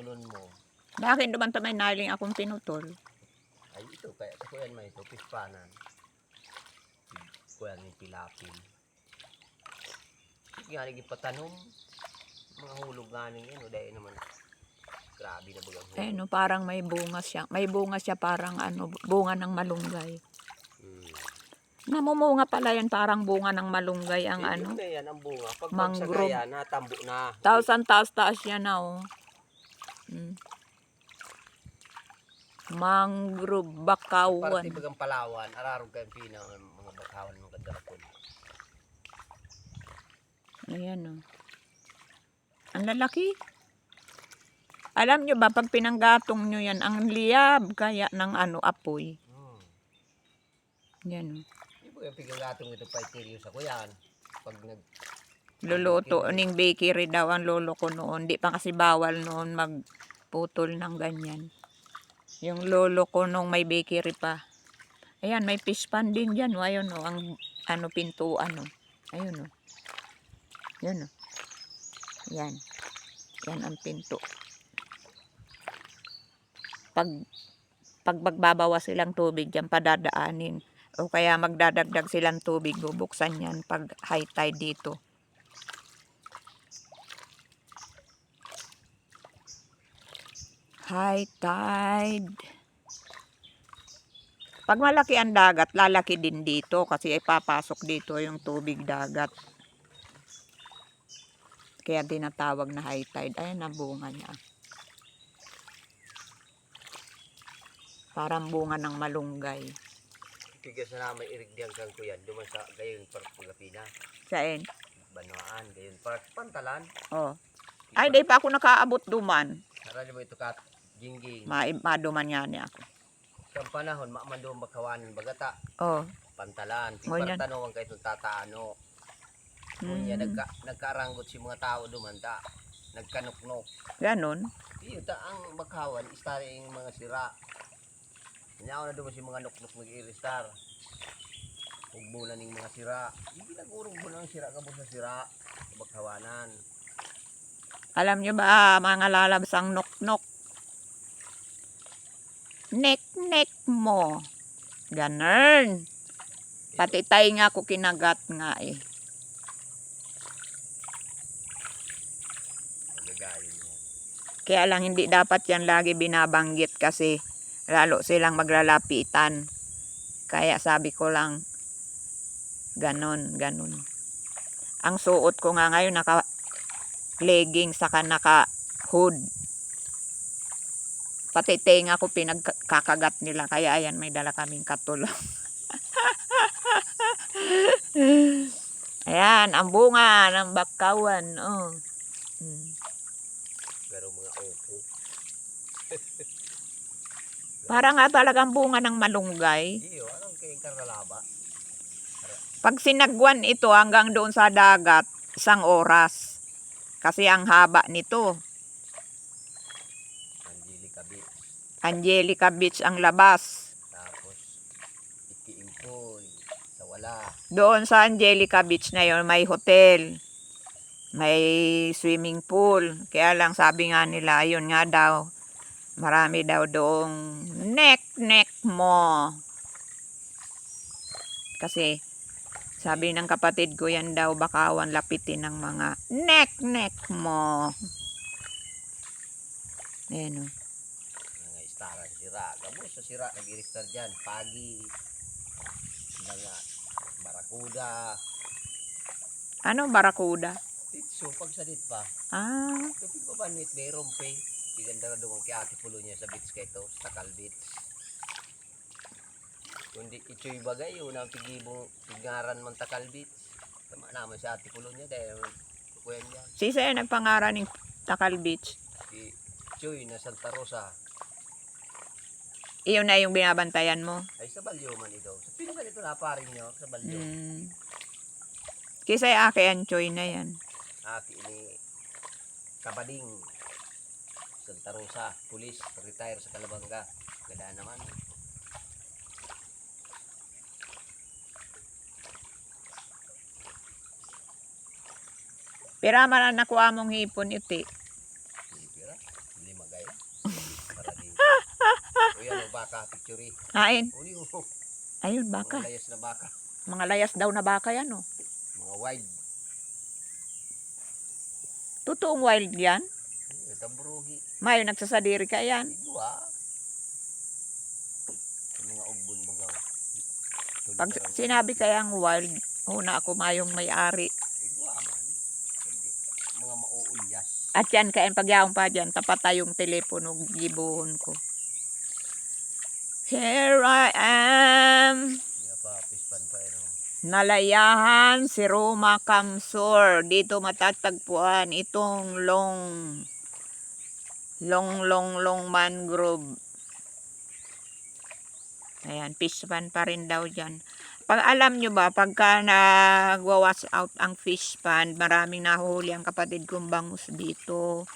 putulon mo. Bakit naman may naling akong pinutol? Ay ito, kaya sa kuyan mo ito, pispanan. Kuyan ni pilapil. Nga naging patanom. Mga hulog nga ning yan, o dahil naman. Grabe na bagang hulog. Eh, no, parang may bunga siya. May bunga siya parang ano, bunga ng malunggay. Hmm. Namumunga pala yan parang bunga ng malunggay ang Eh, ano. na yan, ang bunga. Pag Mangrove. magsagaya, natambo na. Thousand taas-taas yan na oh. Mm. Mangrove bakawan. Parati bagang palawan, ararog kayong pinang mga bakawan ng kadarapon. Ayan oh. Ang lalaki. Alam nyo ba, pag pinanggatong nyo yan, ang liyab kaya ng ano, apoy. Hmm. Yan oh. Di ba yung pigagatong ito pa sa kuyan? Pag nag... Luluto, ning bakery daw ang lolo ko noon. Di pa kasi bawal noon magputol ng ganyan. Yung lolo ko nung may bakery pa. Ayan, may fish pan din dyan. oh. Ayun, oh, ang ano, pintuan. Oh. Ayun, oh. Yan, oh. Yan. Yan ang pinto. Pag, pag magbabawa silang tubig dyan, padadaanin. O kaya magdadagdag silang tubig, bubuksan yan pag high tide dito. High tide. Pag malaki ang dagat, lalaki din dito kasi ipapasok dito yung tubig dagat. Kaya tinatawag na high tide. Ayan ang bunga niya. Parang bunga ng malunggay. Tigas na naman irigdiyan kang kuyan. Duman sa gayon park pagapina. Sain? Banwaan, gayon park pantalan. Oh. Ay, di pa ako nakaabot duman. Narali mo ito kat jingging. Ma maduman niya niya ako. Sa panahon, maamando makawanin bagata. Oh. Pantalan. Ngunyan. Tingpar tanong kay itong tataano. Ngunya, Mm. nagka, nagkaranggot si mga tao dumanda. Nagkanuknok. Ganon. Iyo, ta ang makawan, istar yung mga sira. Kanya na duman si mga nuknok nag-i-restar. Ugbo na ning mga sira. Hindi nagurog mo ng sira kabos sa sira. Bakawanan. Alam nyo ba, mga lalabs ang nok-nok? Nek-nek mo. Ganun. Pati tayo nga ako kinagat nga eh. Kaya lang hindi dapat yan lagi binabanggit kasi lalo silang maglalapitan. Kaya sabi ko lang, ganon, ganon. Ang suot ko nga ngayon, naka legging saka naka hood. Pati tenga ko pinagkakagat nila. Kaya ayan, may dala kaming katulong. ayan, ang bunga ng bakawan. Oh. Mm. Pero mga opo. Para nga talagang bunga ng malunggay. Iyo, anong kayong karalaba? Pag sinagwan ito hanggang doon sa dagat, isang oras. Kasi ang haba nito. Angelica Beach. Angelica Beach ang labas. Tapos, Ikiimpoy. Sa wala. Doon sa Angelica Beach na yon may hotel. May swimming pool. Kaya lang sabi nga nila, ayun nga daw, marami daw doong nek-nek mo. Kasi, sabi ng kapatid ko, yan daw bakawan lapitin ng mga nek-nek mo. Ayan o. Sira. Kabos sa sira, nag-i-restar dyan. Pagi. Mga barakuda. Ano, barakuda? Titso, pag sa dit pa. Ah, Kapag pa ba nit, mayroon pa eh. Iganda na doon kay ate pulo niya sa beach kay to, sa Beach. Kundi ito'y bagay, yun ang pigibong pigaran man Takal Beach. Tama naman si ate pulo niya dahil kukuyan niya. si Sir nagpangaran ng Takal Beach. Si Choy na Santa Rosa. Iyon na yung binabantayan mo. Ay sa Balyo man ito. Sa pinungan ito na parin niyo sa Balyo. Hmm. Kisay ake ang choy na yan. Aki ini Kabading. Santa Rosa, pulis, retire sa Kalabanga. Ganda naman. Pira man ang nakuha mong hipon iti. Pira. Lima gay. Para dito. O yan o, baka, picture eh. Kain. Uli o, Ayun, mga baka. layas na baka. Mga layas daw na baka yan, oh. Mga wild. Totoong wild yan. Ito buruhi. Mayo, nagsasadiri ka yan. Igwa. Sa mga ugbon bagaw. Tulad Pag sinabi kayang wild, una ako mayong may-ari. Igwa man. Hindi. Mga mauulyas. At yan, kain pagyaong pa dyan, tapat tayong telepono, gibuhon ko. Here I am, nalayahan si Roma Kamsur. Dito matatagpuan itong long, long, long, long mangrove. Ayan, fish pan pa rin daw dyan. Pag alam nyo ba, pagka nagwawas out ang fish pan, maraming nahuli ang kapatid kong bangus dito.